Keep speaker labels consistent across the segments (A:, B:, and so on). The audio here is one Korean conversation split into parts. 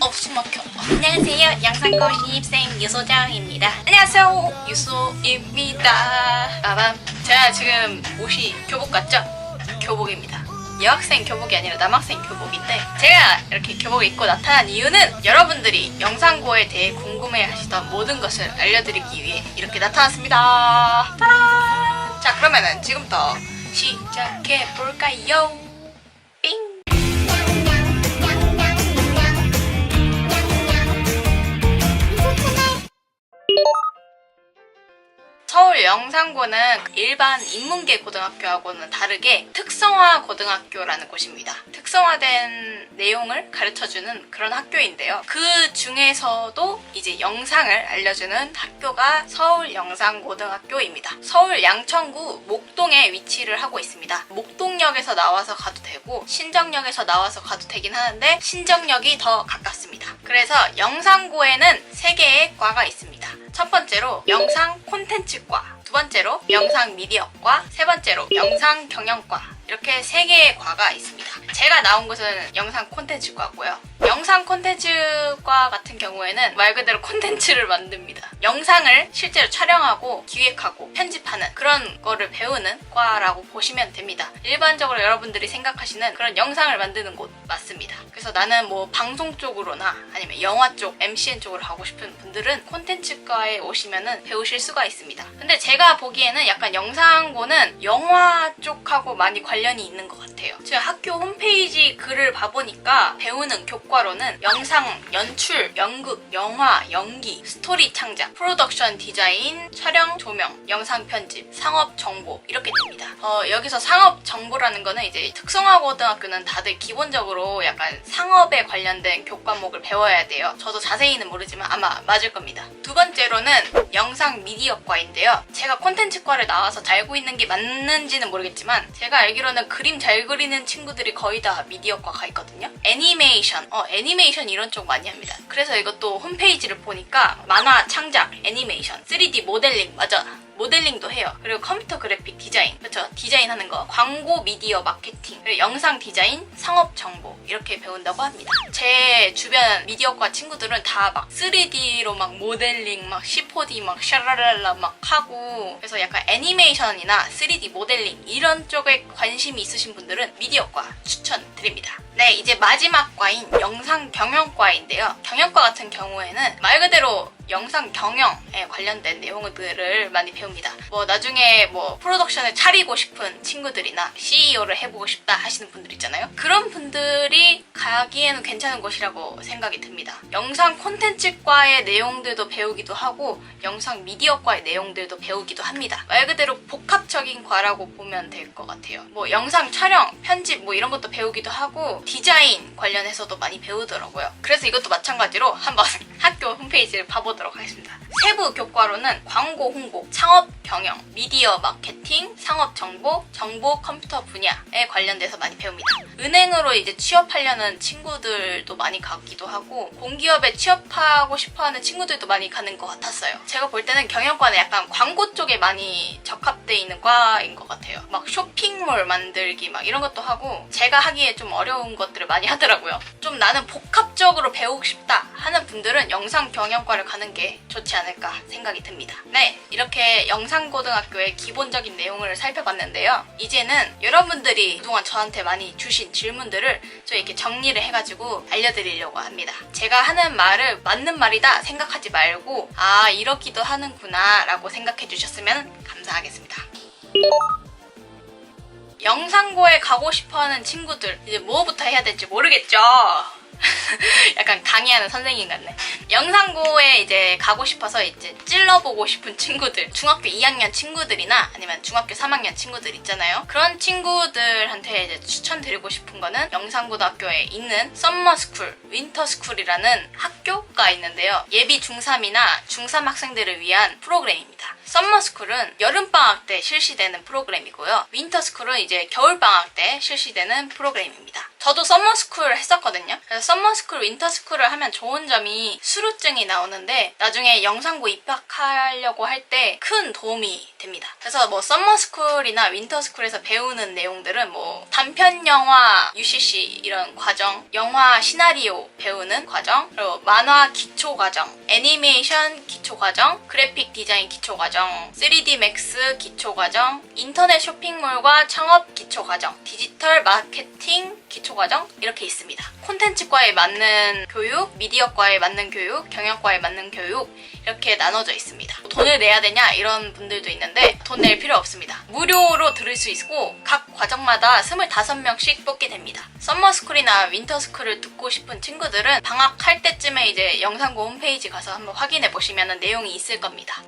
A: 어, 숨 막혀. 안녕하세요. 양산고 신입생 유소장입니다. 안녕하세요. 유소입니다. 빠밤. 제가 지금 옷이 교복 같죠? 교복입니다. 여학생 교복이 아니라 남학생 교복인데 제가 이렇게 교복을 입고 나타난 이유는 여러분들이 영상고에 대해 궁금해 하시던 모든 것을 알려드리기 위해 이렇게 나타났습니다. 짜란! 자 그러면은 지금부터 시작해 볼까요? 영상고는 일반 인문계 고등학교하고는 다르게 특성화 고등학교라는 곳입니다. 특성화된 내용을 가르쳐주는 그런 학교인데요. 그 중에서도 이제 영상을 알려주는 학교가 서울 영상고등학교입니다. 서울 양천구 목동에 위치를 하고 있습니다. 목동역에서 나와서 가도 되고 신정역에서 나와서 가도 되긴 하는데 신정역이 더 가깝습니다. 그래서 영상고에는 3개의 과가 있습니다. 첫 번째로 영상 콘텐츠과, 두 번째로 영상 미디어과, 세 번째로 영상 경영과 이렇게 세 개의 과가 있습니다. 제가 나온 곳은 영상 콘텐츠과고요. 영상 콘텐츠과 같은 경우에는 말 그대로 콘텐츠를 만듭니다. 영상을 실제로 촬영하고 기획하고 편집하는 그런 거를 배우는 과라고 보시면 됩니다. 일반적으로 여러분들이 생각하시는 그런 영상을 만드는 곳 맞습니다. 그래서 나는 뭐 방송 쪽으로나 아니면 영화 쪽, MCN 쪽으로 가고 싶은 분들은 콘텐츠과에 오시면은 배우실 수가 있습니다. 근데 제가 보기에는 약간 영상고는 영화 쪽하고 많이 관련이 있는 것 같아요. 제가 학교 홈페이지 글을 봐보니까 배우는 교과로는 영상, 연출, 연극, 영화, 연기, 스토리 창작, 프로덕션 디자인, 촬영, 조명, 영상 편집, 상업 정보 이렇게 됩니다. 어, 여기서 상업 정보라는 거는 이제 특성화 고등학교는 다들 기본적으로 약간 상업에 관련된 교과목을 배워야 돼요. 저도 자세히는 모르지만 아마 맞을 겁니다. 두 번째로는 영상 미디어과인데요. 제가 콘텐츠과를 나와서 알고 있는 게 맞는지는 모르겠지만 제가 알기로는 그림 잘 그리는 친구들이 거의 다 미디어과 가 있거든요. 애니메이션, 어 애니메이션 이런 쪽 많이 합니다. 그래서 이것도 홈페이지를 보니까 만화 창작, 애니메이션, 3D 모델링 맞아. 모델링도 해요. 그리고 컴퓨터 그래픽 디자인, 그렇죠? 디자인 하는 거, 광고 미디어 마케팅, 그리고 영상 디자인, 상업 정보 이렇게 배운다고 합니다. 제 주변 미디어과 친구들은 다 막 3D로 막 모델링, 막 C4D 막 샤라랄라 막 하고 그래서 약간 애니메이션이나 3D 모델링 이런 쪽에 관심이 있으신 분들은 미디어과 추천드립니다. 네, 이제 마지막 과인 영상 경영과인데요. 경영과 같은 경우에는 말 그대로 영상 경영에 관련된 내용들을 많이 배웁니다. 뭐 나중에 뭐 프로덕션을 차리고 싶은 친구들이나 CEO를 해보고 싶다 하시는 분들 있잖아요. 그런 분들이 가기에는 괜찮은 곳이라고 생각이 듭니다. 영상 콘텐츠과의 내용들도 배우기도 하고 영상 미디어과의 내용들도 배우기도 합니다. 말 그대로 복합적인 과라고 보면 될 것 같아요. 뭐 영상 촬영, 편집 뭐 이런 것도 배우기도 하고 디자인 관련해서도 많이 배우더라고요. 그래서 이것도 마찬가지로 한번 학교 홈페이지를 봐보도록 하겠습니다. 세부 교과로는 광고 홍보, 창업 경영, 미디어 마케팅, 상업 정보, 정보 컴퓨터 분야에 관련돼서 많이 배웁니다. 은행으로 이제 취업하려는 친구들도 많이 가기도 하고 공기업에 취업하고 싶어하는 친구들도 많이 가는 것 같았어요. 제가 볼 때는 경영과는 약간 광고 쪽에 많이 적합돼 있는 과인 것 같아요. 막 쇼핑몰 만들기 막 이런 것도 하고 제가 하기에 좀 어려운 것들을 많이 하더라고요. 좀 나는 복합적으로 배우고 싶다 하는 분들은 영상 경영과를 가는 게 좋지 않을까 생각이 듭니다. 네, 이렇게 영상고등학교의 기본적인 내용을 살펴봤는데요. 이제는 여러분들이 그동안 저한테 많이 주신 질문들을 좀 이렇게 정리를 해가지고 알려드리려고 합니다. 제가 하는 말을 맞는 말이다 생각하지 말고 아 이렇기도 하는구나 라고 생각해 주셨으면 감사하겠습니다. 영상고에 가고 싶어하는 친구들 이제 뭐부터 해야 될지 모르겠죠. 약간 강의하는 선생님 같네. 영상고에 이제 가고 싶어서 이제 찔러보고 싶은 친구들, 중학교 2학년 친구들이나 아니면 중학교 3학년 친구들 있잖아요. 그런 친구들한테 이제 추천드리고 싶은 거는 영상고등학교에 있는 썸머스쿨, 윈터스쿨이라는 학교가 있는데요. 예비 중3이나 중3 학생들을 위한 프로그램입니다. 썸머스쿨은 여름방학 때 실시되는 프로그램이고요. 윈터스쿨은 이제 겨울방학 때 실시되는 프로그램입니다. 저도 썸머스쿨 했었거든요. 그래서 썸머 스쿨, 윈터스쿨을 하면 좋은 점이 수료증이 나오는데 나중에 영상고 입학하려고 할 때 큰 도움이 됩니다. 그래서 뭐 썸머스쿨이나 윈터스쿨에서 배우는 내용들은 뭐 단편 영화 UCC 이런 과정, 영화 시나리오 배우는 과정, 그리고 만화 기초 과정, 애니메이션 기초 과정, 그래픽 디자인 기초 과정, 3D 맥스 기초 과정, 인터넷 쇼핑몰과 창업 기초 과정, 디지털 마케팅 기초 과정 이렇게 있습니다. 콘텐츠과에 맞는 교육, 미디어과에 맞는 교육, 경영과에 맞는 교육 이렇게 나눠져 있습니다. 돈을 내야 되냐 이런 분들도 있는데 돈 낼 필요 없습니다. 무료로 들을 수 있고 각 과정마다 25명씩 뽑게 됩니다. 썸머스쿨이나 윈터스쿨을 듣고 싶은 친구들은 방학할 때쯤에 이제 영상고 홈페이지 가서 한번 확인해 보시면 내용이 있을 겁니다.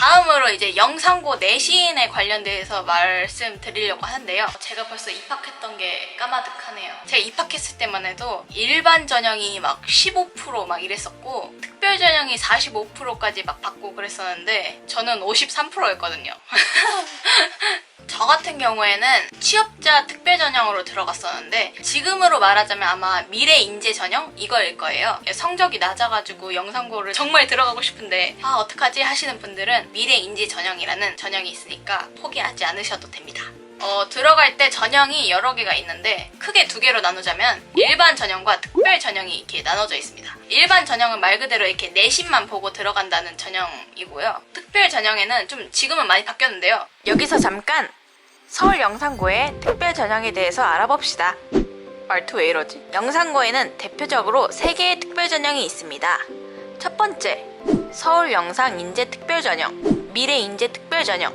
A: 다음으로 이제 영상고 내신에 관련돼서 말씀드리려고 하는데요. 제가 벌써 입학했던 게 까마득하네요. 제가 입학했을 때만 해도 일반 전형이 막 15%막 이랬었고 특별 전형이 45%까지 막 받고 그랬었는데 저는 53%였거든요. 저 같은 경우에는 취업자 특별 전형으로 들어갔었는데 지금으로 말하자면 아마 미래 인재 전형 이거일 거예요. 성적이 낮아가지고 영상고를 정말 들어가고 싶은데 아 어떡하지 하시는 분들은 미래 인재 전형이라는 전형이 있으니까 포기하지 않으셔도 됩니다. 어, 들어갈 때 전형이 여러 개가 있는데 크게 두 개로 나누자면 일반 전형과 특별 전형이 이렇게 나눠져 있습니다. 일반 전형은 말 그대로 이렇게 내신만 보고 들어간다는 전형이고요. 특별 전형에는 좀 지금은 많이 바뀌었는데요. 여기서 잠깐 서울 영상고의 특별 전형에 대해서 알아봅시다. 말투 왜 이러지? 영상고에는 대표적으로 3개의 특별 전형이 있습니다. 첫 번째, 서울 영상 인재 특별 전형, 미래 인재 특별 전형,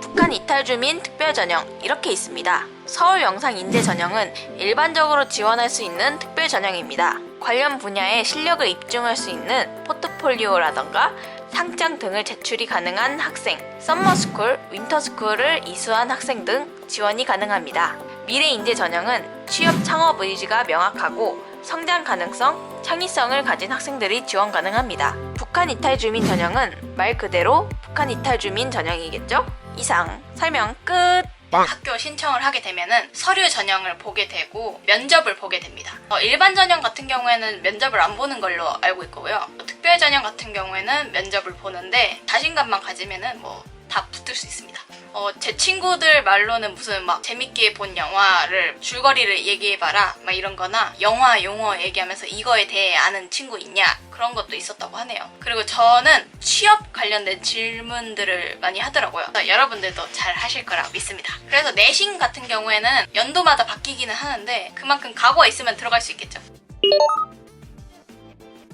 A: 북한 이탈 주민 특별 전형 이렇게 있습니다. 서울 영상 인재 전형은 일반적으로 지원할 수 있는 특별 전형입니다. 관련 분야에 실력을 입증할 수 있는 포트폴리오라던가 상장 등을 제출이 가능한 학생, 썸머스쿨, 윈터스쿨을 이수한 학생 등 지원이 가능합니다. 미래 인재 전형은 취업 창업 의지가 명확하고 성장 가능성, 창의성을 가진 학생들이 지원 가능합니다. 북한 이탈 주민 전형은 말 그대로 북한 이탈 주민 전형이겠죠? 이상 설명 끝. 학교 신청을 하게 되면은 서류 전형을 보게 되고 면접을 보게 됩니다. 어, 일반 전형 같은 경우에는 면접을 안 보는 걸로 알고 있고요. 특별 전형 같은 경우에는 면접을 보는데 자신감만 가지면은 뭐 다 붙을 수 있습니다. 어, 제 친구들 말로는 무슨 막 재밌게 본 영화를 줄거리를 얘기해봐라 막 이런 거나 영화 용어 얘기하면서 이거에 대해 아는 친구 있냐 그런 것도 있었다고 하네요. 그리고 저는 취업 관련된 질문들을 많이 하더라고요. 그래서 여러분들도 잘 하실 거라 믿습니다. 그래서 내신 같은 경우에는 연도마다 바뀌기는 하는데 그만큼 각오가 있으면 들어갈 수 있겠죠.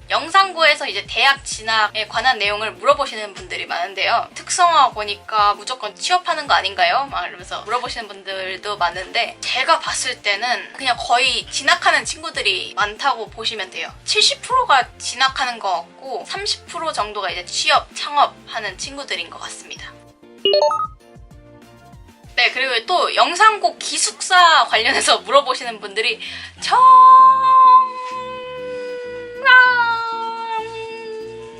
A: 영상고에서 이제 대학 진학에 관한 내용을 물어보시는 분들이 많은데요. 특성화 보니까 무조건 취업하는 거 아닌가요? 막 이러면서 물어보시는 분들도 많은데 제가 봤을 때는 그냥 거의 진학하는 친구들이 많다고 보시면 돼요. 70%가 진학하는 것 같고 30% 정도가 이제 취업, 창업하는 친구들인 것 같습니다. 네, 그리고 또 영상고 기숙사 관련해서 물어보시는 분들이 정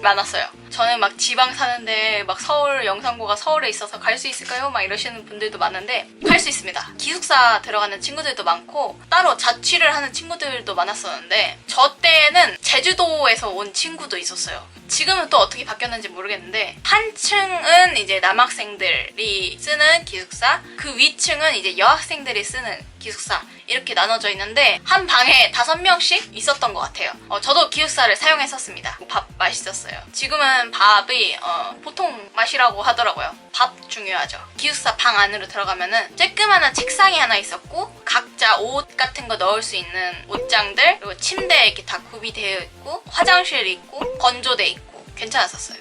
A: 많았어요. 저는 막 지방 사는데 막 서울 영상고가 서울에 있어서 갈 수 있을까요? 막 이러시는 분들도 많은데 갈 수 있습니다. 기숙사 들어가는 친구들도 많고 따로 자취를 하는 친구들도 많았었는데 저 때는 제주도에서 온 친구도 있었어요. 지금은 또 어떻게 바뀌었는지 모르겠는데 한 층은 이제 남학생들이 쓰는 기숙사 그 위층은 이제 여학생들이 쓰는 기숙사 이렇게 나눠져 있는데 한 방에 다섯 명씩 있었던 것 같아요. 어, 저도 기숙사를 사용했었습니다. 밥 맛있었어요. 지금은 밥이 어, 보통 맛이라고 하더라고요. 밥 중요하죠. 기숙사 방 안으로 들어가면은 쬐끄만한 책상이 하나 있었고 각자 옷 같은 거 넣을 수 있는 옷장들 그리고 침대 이렇게 다 구비되어 있고 화장실 있고 건조대 있고 괜찮았었어요.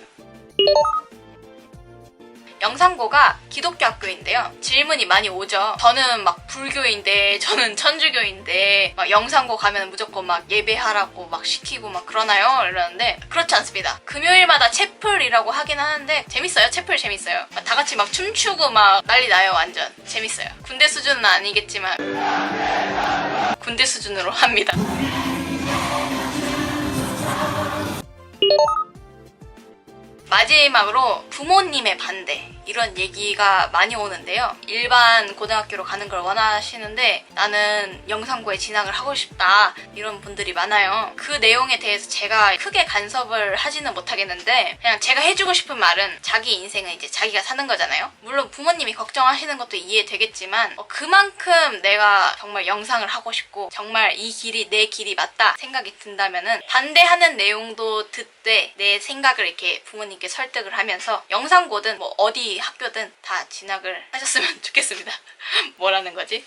A: 영상고가 기독교 학교인데요. 질문이 많이 오죠. 저는 막 불교인데, 저는 천주교인데, 막 영상고 가면 무조건 막 예배하라고 막 시키고 막 그러나요? 이러는데, 그렇지 않습니다. 금요일마다 채플이라고 하긴 하는데, 재밌어요. 채플 재밌어요. 막다 같이 막 춤추고 막 난리 나요, 완전. 재밌어요. 군대 수준은 아니겠지만, 군대 수준으로 합니다. 마지막으로 부모님의 반대. 이런 얘기가 많이 오는데요. 일반 고등학교로 가는 걸 원하시는데 나는 영상고에 진학을 하고 싶다 이런 분들이 많아요. 그 내용에 대해서 제가 크게 간섭을 하지는 못하겠는데 그냥 제가 해주고 싶은 말은 자기 인생은 이제 자기가 사는 거잖아요. 물론 부모님이 걱정하시는 것도 이해되겠지만 어, 그만큼 내가 정말 영상을 하고 싶고 정말 이 길이 내 길이 맞다 생각이 든다면은 반대하는 내용도 듣되 내 생각을 이렇게 부모님께 설득을 하면서 영상고든 뭐 어디 학교든 다 진학을 하셨으면 좋겠습니다. 뭐라는 거지?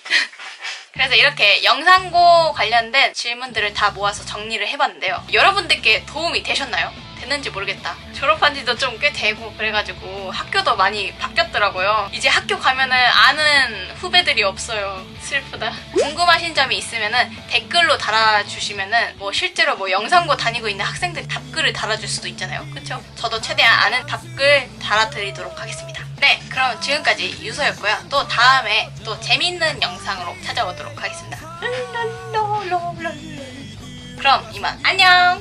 A: 그래서 이렇게 영상고 관련된 질문들을 다 모아서 정리를 해봤는데요. 여러분들께 도움이 되셨나요? 됐는지 모르겠다. 졸업한 지도 좀 꽤 되고 그래가지고 학교도 많이 바뀌었더라고요. 이제 학교 가면은 아는 후배들이 없어요. 슬프다. 궁금하신 점이 있으면은 댓글로 달아주시면은 뭐 실제로 뭐 영상고 다니고 있는 학생들이 답글을 달아줄 수도 있잖아요. 그쵸? 저도 최대한 아는 답글 달아드리도록 하겠습니다. 네, 그럼 지금까지 유소였고요. 또 다음에 또 재밌는 영상으로 찾아오도록 하겠습니다. 그럼 이만 안녕!